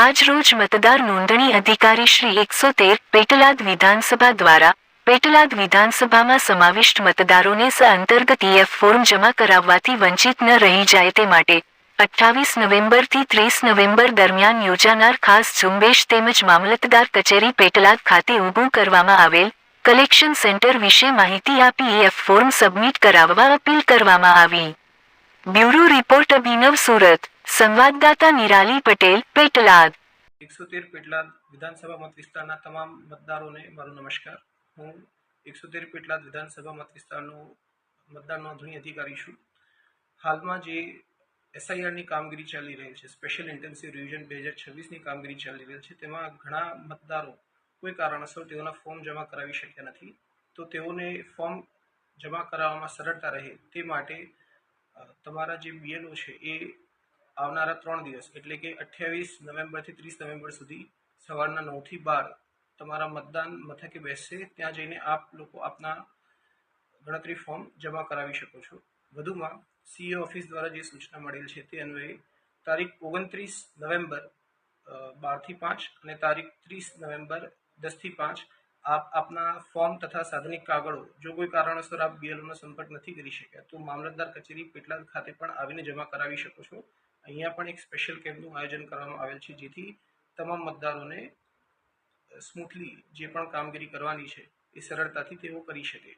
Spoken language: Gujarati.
આજરોજ મતદાર નોંધણી અધિકારી શ્રી એકસો તેર પેટલાદ વિધાનસભા દ્વારા પેટલાદ વિધાનસભામાં સમાવિષ્ટ મતદારોને સ અંતર્ગત ઈએફ ફોર્મ જમા કરાવવાથી વંચિત ન રહી જાય તે માટે અઠ્ઠાવીસ નવેમ્બરથી ત્રીસ નવેમ્બર દરમિયાન યોજાનાર ખાસ ઝુંબેશ તેમજ મામલતદાર કચેરી પેટલાદ ખાતે ઊભું કરવામાં આવેલ કલેક્શન સેન્ટર વિશે માહિતી આપી ઈએફ ફોર્મ સબમિટ કરાવવા અપીલ કરવામાં આવી. Bureau report Abhinav Surat. સંવાદદાતા નિરાલી પટેલ, પેટલાદ. એકસો તેર પેટલાદ વિધાનસભા મત વિસ્તારના તમામ મતદારોને મારો નમસ્કાર. હું એકસો તેર પેટલાદ વિધાનસભા મત વિસ્તારનો મતદાર નોંધણી અધિકારી છું. હાલમાં જે એસઆઈઆરની કામગીરી ચાલી રહી છે, સ્પેશિયલ ઇન્ટેન્સિવ રિવિઝન બે હજાર છવ્વીસની કામગીરી ચાલી રહી છે, તેમાં ઘણા મતદારો કોઈ કારણસર તેઓના ફોર્મ જમા કરાવી શક્યા નથી. તો તેઓને ફોર્મ જમા કરાવવામાં સરળતા રહે તે માટે તમારા જે બીએલઓ છે એ આવનારા ત્રણ દિવસ, એટલે કે અઠ્યાવીસ નવેમ્બરથી ત્રીસ નવેમ્બર સુધી સવારના નવથી બાર તમારા મતદાન મથકે બેસશે ત્યાં જઈને આપ લોકો આપના ગણતરી ફોર્મ જમા કરાવી શકો છો. વધુમાં સીએ ઓફિસ દ્વારા જે સૂચના મળેલ છે તે અન્વયે તારીખ ઓગણત્રીસ નવેમ્બર બારથી પાંચ અને તારીખ ત્રીસ નવેમ્બર દસથી પાંચ આપ આપના ફોર્મ તથા સાધનિક કાગળો જો કોઈ કારણોસર આપ બીએલઓનો સંપર્ક નથી કરી શક્યા, તો મામલતદાર કચેરી પેટલાદ ખાતે પણ આવીને જમા કરાવી શકો છો. અહીંયા પણ એક સ્પેશિયલ કેમ્પનું આયોજન કરવામાં આવેલ છે, જેથી તમામ મતદારોને સ્મૂથલી જે પણ કામગીરી કરવાની છે, એ સરળતાથી તેઓ કરી શકે.